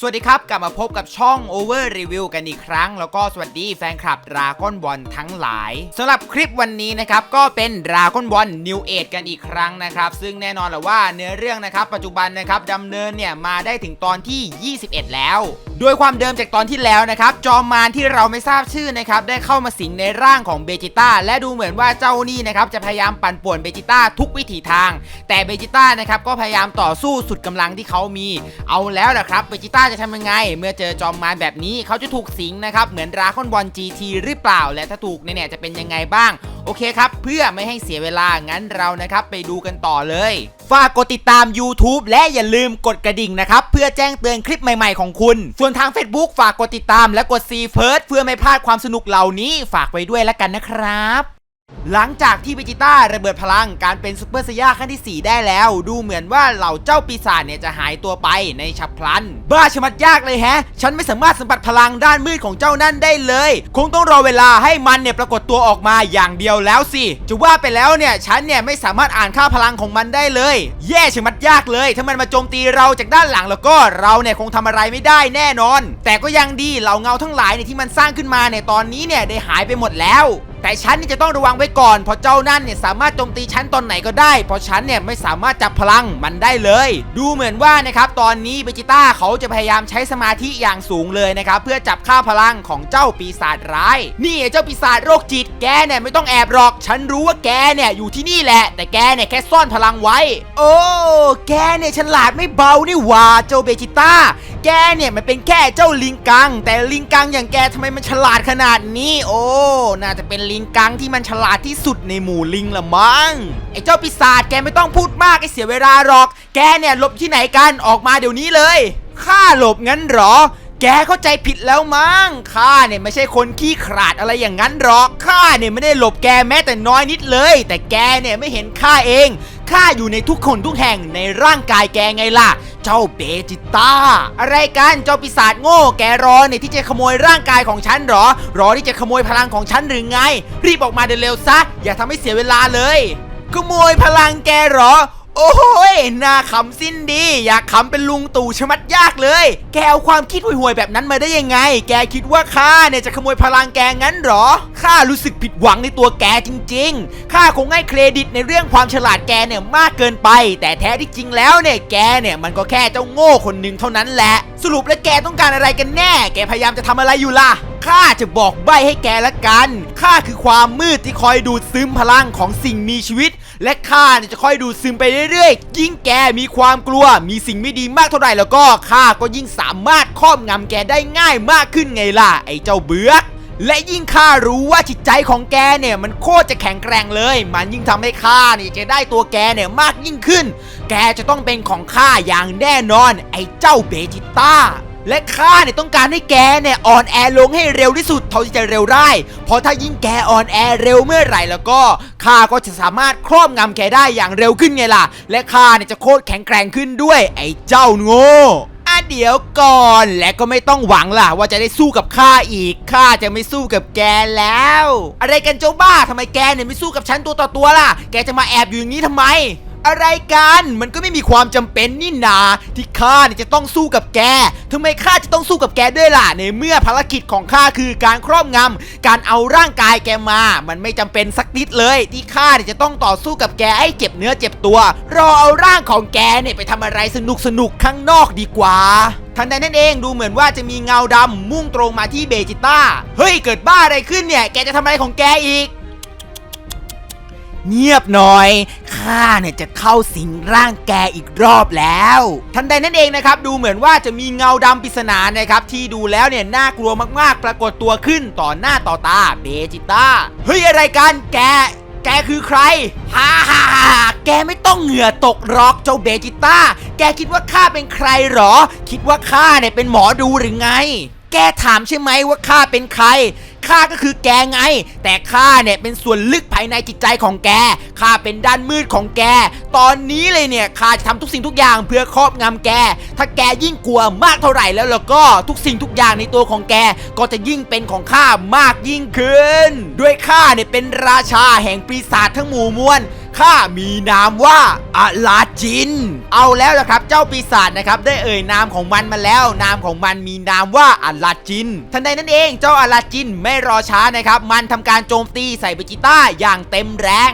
สวัสดีครับ กลับมาพบกับช่อง Over Review กันอีกครั้ง แล้วก็สวัสดีแฟนคลับดราก้อนบอลทั้งหลายสำหรับคลิปวันนี้นะครับ ก็เป็นดราก้อนบอล New Age กันอีกครั้งนะครับ ซึ่งแน่นอนแหละว่าเนื้อเรื่องนะครับ ปัจจุบันนะครับดำเนินเนี่ย มาได้ถึงตอนที่ 21 แล้วโดยความเดิมจากตอนที่แล้วนะครับ จอมมารที่เราไม่ทราบชื่อนะครับ ได้เข้ามาสิงในร่างของเบจิต้าและดูเหมือนว่าเจ้านี่นะครับ จะพยายามปั่นป่วนเบจิต้าทุกวิถีทาง แต่เบจิต้านะครับก็พยายามต่อสู้สุดกำลังที่เขามี เอาแล้วล่ะครับเบจิต้าจะทำยังไง เมื่อเจอจอมมารแบบนี้เขาจะถูกสิงนะครับ เหมือนราก้อนบอล GT หรือเปล่า และถ้าถูกเนี่ยจะเป็นยังไงบ้าง โอเคครับ เพื่อไม่ให้เสียเวลา งั้นเรานะครับไปดูกันต่อเลย ฝากกดติดตาม YouTube และอย่าลืมกดกระดิ่งนะครับ เพื่อแจ้งเตือนคลิปใหม่ๆของคุณ ส่วนทาง Facebook ฝากกดติดตามและกด See First เพื่อไม่พลาดความสนุกเหล่านี้ ฝากไว้ด้วยแล้วกันนะครับ หลังจากที่เบจิต้าระเบิดพลังการเป็นซูเปอร์ไซย่าขั้นที่ 4 ได้แล้ว ดูเหมือนว่าเหล่าเจ้าปีศาจเนี่ยจะหายตัวไปในฉับพลัน บ้าชะมัดยากเลยแฮะ ฉันไม่สามารถสัมผัสพลังด้านมืดของเจ้านั่นได้เลย คงต้องรอเวลาให้มันเนี่ยปรากฏตัวออกมาอย่างเดียวแล้วสิ จะว่าไปแล้วเนี่ยฉันเนี่ยไม่สามารถอ่านค่าพลังของมันได้เลย แย่ชะมัดยากเลย ถ้ามันมาโจมตีเราจากด้านหลังแล้วก็เราเนี่ยคงทำอะไรไม่ได้แน่นอน แต่ก็ยังดีเหล่าเงาทั้งหลายเนี่ยที่มันสร้างขึ้นมาเนี่ยตอนนี้เนี่ยได้หายไปหมดแล้ว แต่ฉันนี่จะต้องระวังไว้ก่อนเพราะเจ้านั่นเนี่ยสามารถโจมตีฉันตอนไหนก็ได้ เพราะฉันเนี่ยไม่สามารถจับพลังมันได้เลย ดูเหมือนว่านะครับตอนนี้เบจิต้าเขาจะพยายามใช้สมาธิอย่างสูงเลยนะครับเพื่อจับค่าพลังของเจ้าปีศาจร้าย นี่เจ้าปีศาจโรคจิตแกเนี่ยไม่ต้องแอบหรอก ฉันรู้ว่าแกเนี่ยอยู่ที่นี่แหละ แต่แกเนี่ยแค่ซ่อนพลังไว้ โอ้ แกเนี่ยฉลาดไม่เบานี่หว่าเจ้าเบจิต้าแกเนี่ยมันเป็นแค่เจ้าลิงกัง แต่ลิงกังอย่างแกทำไมมันฉลาดขนาดนี้ โอ้ น่าจะเป็นลิงกังที่มันฉลาดที่สุดในหมู่ลิงละมั้ง ไอ้เจ้าปีศาจแกไม่ต้องพูดมากไอ้เสียเวลาหรอก แกเนี่ยหลบที่ไหนกัน ออกมาเดี๋ยวนี้เลย ข้าหลบงั้นหรอแกเข้าใจผิดแล้วมั้ง ข้าเนี่ยไม่ใช่คนขี้ขลาดอะไรอย่างนั้นหรอก ข้าเนี่ยไม่ได้หลบแกแม้แต่น้อยนิดเลย แต่แกเนี่ยไม่เห็นข้าเอง ข้าอยู่ในทุกคนทุกแห่งในร่างกายแกไงล่ะ เจ้าเบจิต้า อะไรกันเจ้าปีศาจโง่แกรอเนี่ยที่จะขโมยร่างกายของฉันหรอ รอที่จะขโมยพลังของฉันหรือไง รีบออกมาเดี๋ยวเร็วซะ อย่าทำให้เสียเวลาเลย ขโมยพลังแกหรอ โอ้โหยน่าขำสิ้นดี อยากขำเป็นลุงตู่ชะมัดยากเลย แกเอาความคิดห่วยๆแบบนั้นมาได้ยังไง แกคิดว่าข้าเนี่ยจะขโมยพลังแกงั้นหรอ ข้ารู้สึกผิดหวังในตัวแกจริง ๆ ข้าคงให้เครดิตในเรื่องความฉลาดแกเนี่ยมากเกินไป แต่แท้ที่จริงแล้วเนี่ยแกเนี่ยมันก็แค่เจ้าโง่คนหนึ่งเท่านั้นแหละ สรุปแล้วแกต้องการอะไรกันแน่ แกพยายามจะทำอะไรอยู่ล่ะข้าจะบอกใบให้แกละกัน ข้าคือความมืดที่คอยดูดซึมพลังของสิ่งมีชีวิต และข้าเนี่ยจะค่อยดูดซึมไปเรื่อยๆ ยิ่งแกมีความกลัว มีสิ่งไม่ดีมากเท่าไหร่แล้วก็ข้าก็ยิ่งสามารถครอบงำแกได้ง่ายมากขึ้นไงล่ะ ไอ้เจ้าเบือกและยิ่งข้ารู้ว่าจิตใจของแกเนี่ยมันโคตรจะแข็งแกร่งเลย มันยิ่งทำให้ข้าเนี่ยจะได้ตัวแกเนี่ยมากยิ่งขึ้น แกจะต้องเป็นของข้าอย่างแน่นอน ไอ้เจ้าเบจิต้า และข้าเนี่ยต้องการให้แกเนี่ยอ่อนแอลงให้เร็วที่สุดเท่าที่จะเร็วได้ เพราะถ้ายิ่งแกอ่อนแอเร็วเมื่อไหร่แล้วก็ข้าก็จะสามารถครอบงำแกได้อย่างเร็วขึ้นไงล่ะ และข้าเนี่ยจะโคตรแข็งแกร่งขึ้นด้วย ไอ้เจ้าโง่อะเดี๋ยวก่อนและก็ไม่ต้องหวังล่ะ ว่าจะได้สู้กับข้าอีกข้าจะไม่สู้กับแกแล้ว อะไรกันเจ้าบ้าทำไมแกเนี่ยไม่สู้กับฉันตัวต่อตัวล่ะ แกจะมาแอบอยู่อย่างนี้ทำไม อะไรกัน มันก็ไม่มีความจำเป็นนี่นาที่ข้าจะต้องสู้กับแกทำไมข้าจะต้องสู้กับแกด้วยล่ะ ในเมื่อภารกิจของข้าคือการครอบงำการเอาร่างกายแกมา มันไม่จำเป็นสักนิดเลย ที่ข้าจะต้องต่อสู้กับแกให้เจ็บเนื้อเจ็บตัว รอเอาร่างของแกเนี่ยไปทำอะไรสนุกสนุกข้างนอกดีกว่าทันใดนั่นเองดูเหมือนว่าจะมีเงาดำมุ่งตรงมาที่เบจิต้า เฮ้ยเกิดบ้าอะไรขึ้นเนี่ย แกจะทำอะไรของแกอีก เงียบหน่อย ข้าเนี่ยจะเข้าสิงร่างแกอีกรอบแล้ว ทันใดนั่นเองนะครับ ดูเหมือนว่าจะมีเงาดำปริศนานะครับ ที่ดูแล้วเนี่ยน่ากลัวมากๆ ปรากฏตัวขึ้นต่อหน้าต่อตาเบจิต้า เฮ้ย อะไรกัน แก แกคือใคร ฮ่าฮ่าฮ่าแกไม่ต้องเหงื่อตกรอกเจ้าเบจิต้า แกคิดว่าข้าเป็นใครหรอ คิดว่าข้าเนี่ยเป็นหมอดูหรือไง แกถามใช่ไหมว่าข้าเป็นใคร ข้าก็คือแกไง แต่ข้าเนี่ยเป็นส่วนลึกภายในจิตใจของแก ข้าเป็นด้านมืดของแก ตอนนี้เลยเนี่ยข้าจะทำทุกสิ่งทุกอย่างเพื่อครอบงำแก ถ้าแกยิ่งกลัวมากเท่าไหร่แล้วแล้วก็ทุกสิ่งทุกอย่างในตัวของแก ก็จะยิ่งเป็นของข้ามากยิ่งขึ้น ด้วยข้าเนี่ยเป็นราชาแห่งปีศาจทั้งหมู่มวล ข้ามีนามว่าอาลาจิน เอาแล้วละครับ เจ้าปีศาจนะครับได้เอ่ยนามของมันมาแล้ว นามของมันมีนามว่าอาลาจิน ทันใดนั้นเองเจ้าอาลาจินไม่รอช้านะครับ มันทำการโจมตีใส่เบจิต้าอย่างเต็มแรง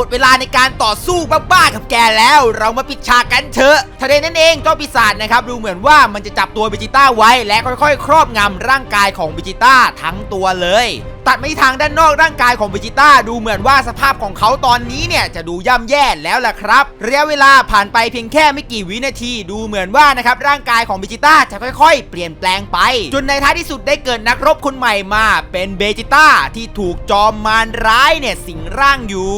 หมดเวลาในการต่อสู้บ้าๆกับแกแล้ว เรามาปิดฉากกันเถอะทันใดนั้นเองเจ้าปีศาจนะครับดูเหมือนว่ามันจะจับตัวเบจิต้าไว้และค่อยๆ ครอบงำร่างกายของเบจิต้าทั้งตัวเลยตัดมาที่ทางด้านนอกร่างกายของเบจิต้าดูเหมือนว่าสภาพของเขาตอนนี้เนี่ยจะดูย่ำแย่แล้วล่ะครับระยะเวลาผ่านไปเพียงแค่ไม่กี่วินาทีดูเหมือนว่านะครับร่างกายของเบจิต้าจะค่อย ๆ เปลี่ยนแปลงไป จนในท้ายที่สุดได้เกิดนักรบคนใหม่มา เป็นเบจิต้าที่ถูกจอมมารร้ายเนี่ยสิงร่างอยู่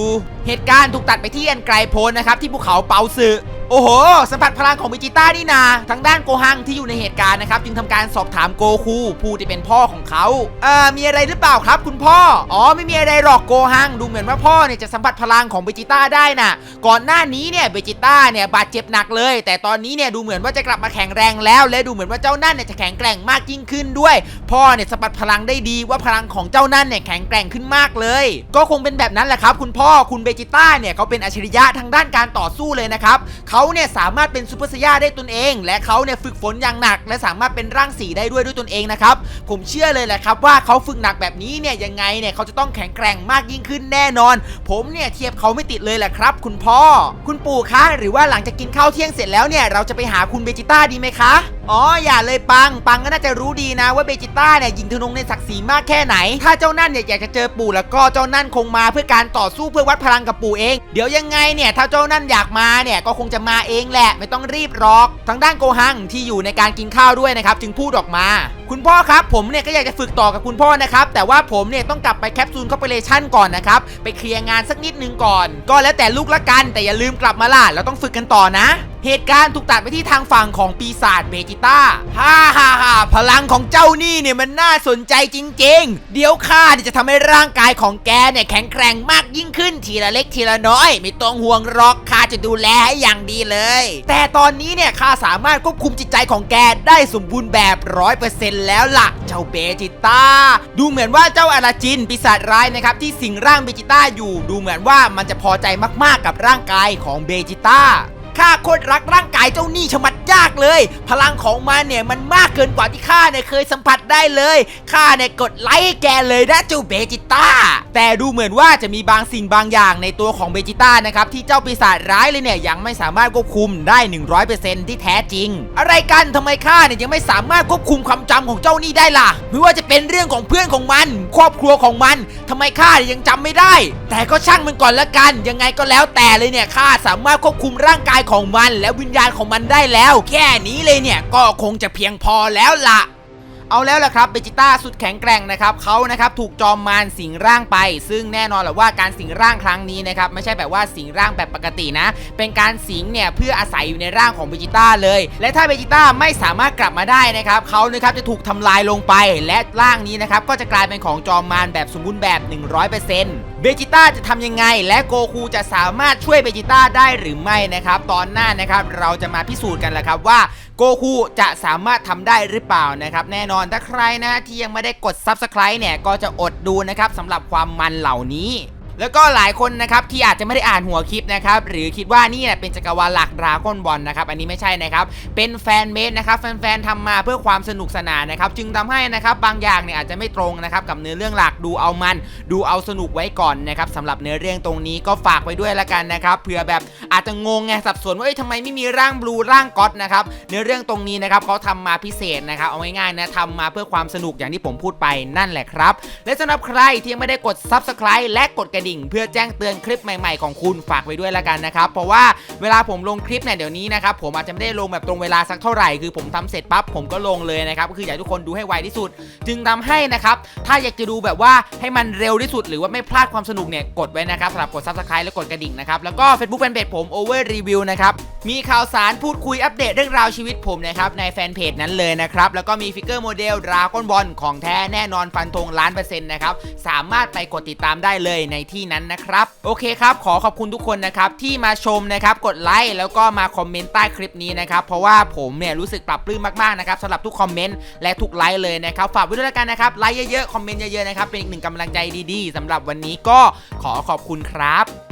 เหตุการณ์ถูกตัดไปที่อันไกลโพ้นนะครับที่ภูเขาเปาซึ โอ้โห สัมผัสพลังของเบจิต้านี่นาทางด้านโกฮังที่อยู่ในเหตุการณ์นะครับ จึงทำการสอบถามโกคูผู้ที่เป็นพ่อของเขาเอ่อมีอะไรหรือเปล่าครับ คุณพ่อ อ๋อไม่มีอะไรหรอกโกฮังดูเหมือนว่าพ่อเนี่ยจะสัมผัสพลังของเบจิต้าได้น่ะ ก่อนหน้านี้เนี่ยเบจิต้าเนี่ยบาดเจ็บหนักเลย แต่ตอนนี้เนี่ยดูเหมือนว่าจะกลับมาแข็งแรงแล้ว และดูเหมือนว่าเจ้านั่นเนี่ยจะแข็งแกร่งมากยิ่งขึ้นด้วย พ่อเนี่ยสัมผัสพลังได้ดีว่าพลังของเจ้านั่นเนี่ยแข็งแกร่งขึ้นมากเลย ก็คงเป็นแบบนั้นแหละครับ คุณพ่อคุณเบจิต้าเนี่ยเขาเป็นอัจฉริยะทางด้านการต่อสู้เลยนะครับเขาเนี่ยสามารถเป็นซูเปอร์ไซย่าได้ตนเอง และเขาเนี่ยฝึกฝนอย่างหนัก และสามารถเป็นร่างสีได้ด้วยด้วยตนเองนะครับ ผมเชื่อเลยแหละครับว่าเขาฝึกหนักแบบนี้เนี่ยยังไงเนี่ยเขาจะต้องแข็งแกร่งมากยิ่งขึ้นแน่นอน ผมเนี่ยเทียบเขาไม่ติดเลยแหละครับ คุณพ่อ คุณปู่คะหรือว่าหลังจากกินข้าวเที่ยงเสร็จแล้วเนี่ยเราจะไปหาคุณเบจิต้าดีไหมคะอ๋ออย่าเลยปังปังก็น่าจะรู้ดีนะว่าเบจิต้าเนี่ยยิงธนงในศักดิ์ศรีมากแค่ไหน ถ้าเจ้านั่นเนี่ยอยากจะเจอปู่แล้วก็เจ้านั่นคงมาเพื่อการต่อสู้เพื่อวัดพลังกับปู่เอง เดี๋ยวยังไงเนี่ยถ้าเจ้านั่นอยากมาเนี่ยก็คงจะมาเองแหละไม่ต้องรีบรอกทางด้านโกฮังที่อยู่ในการกินข้าวด้วยนะครับจึงพูดออกมา คุณพ่อครับผมเนี่ยก็อยากจะฝึกต่อกับคุณพ่อนะครับแต่ว่าผมเนี่ยต้องกลับไปแคปซูลคอร์ปอเรชั่นก่อนนะครับไปเคลียร์งานสักนิดนึงก่อน ก็แล้วแต่ลูกละกันแต่อย่าลืมกลับมาล่ะเราต้องฝึกกันต่อนะ เหตุการณ์ถูกตัดไปที่ทางฝั่งของปีศาจเบจิต้าฮ่าฮ่าฮ่าพลังของเจ้านี่เนี่ยมันน่าสนใจจริง ๆ เดี๋ยวข้าจะทำให้ร่างกายของแกเนี่ยแข็งแกร่งมากยิ่งขึ้นทีละเล็กทีละน้อย ไม่ต้องห่วงหรอกข้าจะดูแลให้อย่างดีเลย แต่ตอนนี้เนี่ยข้าสามารถควบคุมจิตใจของแกได้สมบูรณ์แบบร้อยเปอร์เซ็นต์แล้วล่ะ เจ้าเบจิต้า ดูเหมือนว่าเจ้าอาราจินปีศาจร้ายนะครับที่สิงร่างเบจิต้าอยู่ ดูเหมือนว่ามันจะพอใจมากๆกับร่างกายของเบจิต้า ข้าโคตรรักร่างกายเจ้าหนี้ชะมัด ยากเลย พลังของมันเนี่ยมันมากเกินกว่าที่ข้าเนี่ยเคยสัมผัสได้เลยข้าเนี่ยกดไลค์แกเลยนะเจ้าเบจิต้าแต่ดูเหมือนว่าจะมีบางสิ่งบางอย่างในตัวของเบจิต้านะครับที่เจ้าปีศาจร้ายเลยเนี่ยยังไม่สามารถควบคุมได้ 100%ที่แท้จริง อะไรกันทำไมข้าเนี่ยยังไม่สามารถควบคุมความจำของเจ้านี่ได้ล่ะไม่ว่าจะเป็นเรื่องของเพื่อนของมัน ครอบครัวของมันทำไมข้ายังจำไม่ได้ แต่ก็ช่างมันก่อนละกัน ยังไงก็แล้วแต่เลยเนี่ยข้าสามารถควบคุมร่างกายของมัน และวิญญาณของมันได้แล้วแค่นี้เลยเนี่ยก็คงจะเพียงพอแล้วล่ะเอาแล้วล่ะครับเบจิต้าสุดแข็งแกร่งนะครับเขานะครับถูกจอมมารสิงร่างไป ซึ่งแน่นอนแหละว่าการสิงร่างครั้งนี้นะครับไม่ใช่แบบว่าสิงร่างแบบปกตินะ เป็นการสิงเนี่ยเพื่ออาศัยอยู่ในร่างของเบจิต้าเลย และถ้าเบจิต้าไม่สามารถกลับมาได้นะครับเขานะครับจะถูกทำลายลงไป และร่างนี้นะครับก็จะกลายเป็นของจอมมารแบบสมบูรณ์แบบ 100% เบจิต้าจะทำยังไง และโกคูจะสามารถช่วยเบจิต้าได้หรือไม่นะครับ ตอนหน้านะครับเราจะมาพิสูจน์กันแหละครับว่าโกคูจะสามารถทำได้หรือเปล่านะครับ แน่นอนถ้าใครนะที่ยังไม่ได้กด Subscribe เนี่ยก็จะอดดูนะครับสำหรับความมันเหล่านี้ แล้วก็หลายคนนะครับที่อาจจะไม่ได้อ่านหัวคลิปนะครับหรือคิดว่านี่เนี่ยเป็นจักรวาลหลักดราก้อนบอลนะครับอันนี้ไม่ใช่นะครับเป็นแฟนเมดนะครับแฟนๆทำมาเพื่อความสนุกสนานนะครับจึงทำให้นะครับบางอย่างเนี่ยอาจจะไม่ตรงนะครับกับเนื้อเรื่องหลักดูเอามัน ดูเอาสนุกไว้ก่อนนะครับสำหรับเนื้อเรื่องตรงนี้ก็ฝากไว้ด้วยละกันนะครับเผื่อแบบอาจจะงงไงสับสนว่าเอ้ยทำไมไม่มีร่างบลูร่างก็อตนะครับเนื้อเรื่องตรงนี้นะครับเขาทำมาพิเศษนะครับเอาง่ายๆนะทำมาเพื่อความสนุกอย่างที่ผมพูดไปนั่นแหละครับ และสำหรับใครที่ยังไม่ได้กด Subscribe และกดกระดิ่ง เพื่อแจ้งเตือนคลิปใหม่ๆของคุณฝากไว้ด้วยละกันนะครับ เพราะว่าเวลาผมลงคลิปเนี่ยเดี๋ยวนี้นะครับผมอาจจะไม่ได้ลงแบบตรงเวลาสักเท่าไหร่คือผมทำเสร็จปั๊บผมก็ลงเลยนะครับก็คืออยากทุกคนดูให้ไวที่สุด จึงทำให้นะครับถ้าอยากจะดูแบบว่าให้มันเร็วที่สุด หรือว่าไม่พลาดความสนุกเนี่ยกดไว้นะครับสำหรับกด Subscribe และกดกระดิ่งนะครับแล้วก็ Facebook Fanpage ผม Over Review นะครับมีข่าวสารพูดคุยอัปเดตเรื่องราวชีวิตผมนะครับในแฟนเพจนั้นเลยนะครับแล้วก็มีฟิกเกอร์โมเดลดราก้อนบอลของแท้แน่นอนฟันธงล้านเปอร์เซ็นต์นะครับสามารถไปกดติดตามได้เลยในที่นั้นนะครับ โอเคครับ ขอขอบคุณทุกคนนะครับ ที่มาชมนะครับ กดไลค์แล้วก็มาคอมเมนต์ใต้คลิปนี้นะครับ เพราะว่าผมเนี่ยรู้สึกปรับปลื้มมากๆนะครับสำหรับทุกคอมเมนต์และทุกไลค์เลยนะครับ ฝากไว้ด้วยกันนะครับ ไลค์เยอะๆ คอมเมนต์เยอะๆนะครับ เป็นอีกหนึ่งกำลังใจดีๆสำหรับวันนี้ก็ขอขอบคุณครับ